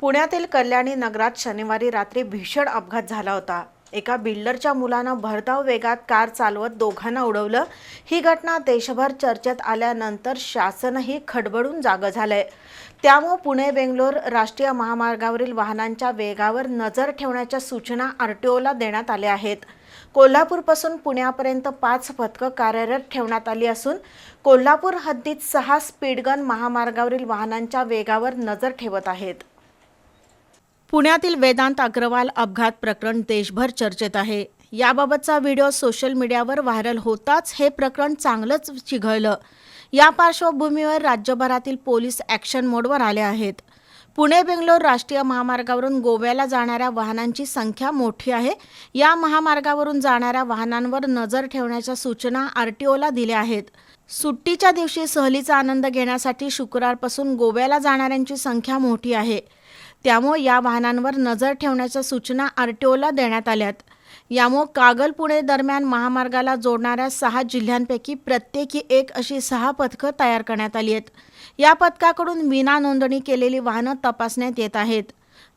पुण्यातील कल्याणी नगरात शनिवारी रात्री भीषण अपघात झाला होता. एका बिल्डरच्या मुलानं भरधाव वेगात कार चालवत दोघांना उडवलं. ही घटना देशभर चर्चेत आल्यानंतर शासनही खडबडून जागं झालंय. त्यामुळे पुणे बेंगलोर राष्ट्रीय महामार्गावरील वाहनांच्या वेगावर नजर ठेवण्याच्या सूचना आर टी ओला देण्यात आल्या आहेत. कोल्हापूरपासून पुण्यापर्यंत पाच पथकं कार्यरत ठेवण्यात आली असून कोल्हापूर हद्दीत सहा स्पीडगन महामार्गावरील वाहनांच्या वेगावर नजर ठेवत आहेत. पुण्यातील वेदांत अग्रवाल अपघात प्रकरण देशभर चर्चेत आहे. याबाबतचा व्हिडिओ सोशल मीडियावर व्हायरल होताच हे प्रकरण चांगलंच चिघळलं. या पार्श्वभूमीवर राज्यभरातील पोलीस ॲक्शन मोडवर आले आहेत. पुणे बेंगलोर राष्ट्रीय महामार्गावरून गोव्याला जाणाऱ्या वाहनांची संख्या मोठी आहे. या महामार्गावरून जाणाऱ्या वाहनांवर नजर ठेवण्याच्या सूचना आर टी ओला दिल्या आहेत. सुट्टीच्या दिवशी सहलीचा आनंद घेण्यासाठी शुक्रवारपासून गोव्याला जाणाऱ्यांची संख्या मोठी आहे. त्यामुळे या वाहनांवर नजर ठेवण्याच्या सूचना आर टी ओला देण्यात आल्यात. यामुळे कागल पुणे दरम्यान महामार्गाला जोडणाऱ्या सहा जिल्ह्यांपैकी प्रत्येकी एक अशी सहा पथकं तयार करण्यात आली आहेत. या पथकाकडून विना नोंदणी केलेली वाहनं तपासण्यात येत आहेत.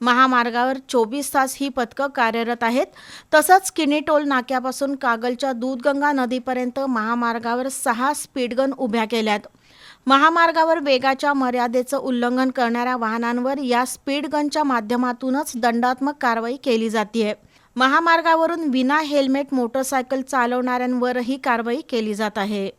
महामार्गावर चोवीस तास ही पथकं कार्यरत आहेत. तसंच किनी टोल नाक्यापासून कागलच्या दूधगंगा नदीपर्यंत महामार्गावर सहा स्पीडगन उभ्या केल्यात. महामार्गावर वेगाच्या मर्यादेचं उल्लंघन करणाऱ्या वाहनांवर या स्पीड गनच्या माध्यमातूनच दंडात्मक कारवाई केली जाते महामार्गावरून विना हेल्मेट मोटरसायकल चालवणाऱ्यांवरही कारवाई केली जात आहे.